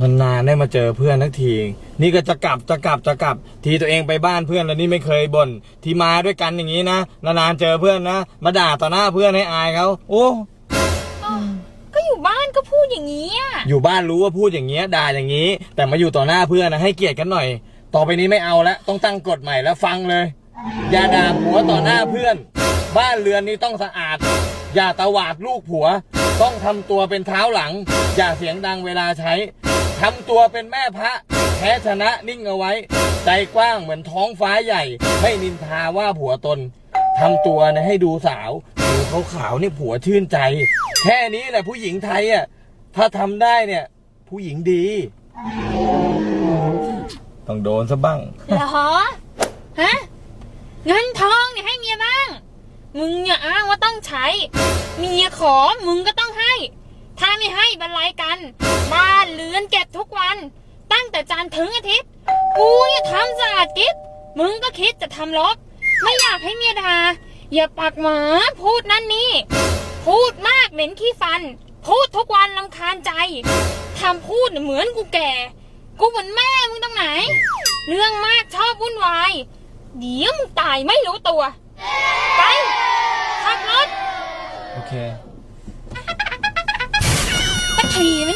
นานๆได้มาเจอเพื่อนทั้งที นี่ก็จะกลับจะกลับจะกลับ ทีตัวเองไปบ้านเพื่อนแล้วนี่ไม่เคยบ่นที่มาด้วยกันอย่างนี้นะนานๆเจอเพื่อนนะมาด่าต่อหน้าเพื่อนให้อายเขาโอ้ก็อยู่บ้านก็พูดอย่างนี้อะอยู่บ้านรู้ว่าพูดอย่างเงี้ยด่าอย่างนี้ แต่มาอยู่ต่อหน้าเพื่อนนะให้เกียรติกันหน่อย ต่อไปนี้ไม่เอาแล้วต้องตั้งกฎใหม่แล้วฟังเลย อย่าด่าผัวต่อหน้าเพื่อน บ้านเรือนนี้ต้องสะอาด อย่าตวาดลูกผัว ต้องทำตัวเป็นเท้าหลัง อย่าเสียงดังเวลาใช้ ทำตัวเป็นแม่พระ แพ้ชนะนิ่งเอาไว้ ใจกว้างเหมือนท้องฟ้าใหญ่ ไม่นินทาว่าผัวตนทำตัวนะให้ดูสาวผิวขาวนี่ผัวชื่นใจ แค่นี้แหละผู้หญิงไทยอะถ้าทำได้เนี่ย ผู้หญิงดี ต้องโดนซะบ้าง เหรอ ฮะ เงินทองเนี่ยให้เมียบ้าง มึงอย่าอ้างว่าต้องใช้ เมียขอมึงก็ต้องให้ ถ้าไม่ให้บรรลัยกัน บ้านเรือนเก็บทุกวัน ตั้งแต่จันทร์ถึงอาทิตย์ กูอย่าทำสะอาดกิ๊บมึงก็คิดจะทำลบไม่อยากให้เมียด่าอย่าปากหมาพูดนั่นนี่ พูดมากเหม็นขี้ฟัน พูดทุกวันลำคาญใจทำพูดเหมือนกูแก่ กูเหมือนแม่มึงตรงไหน เรื่องมากชอบวุ่นวาย เดี๋ยวมึงตายไม่รู้ตัว ไปขับรถ โอเค ตะขี่มันย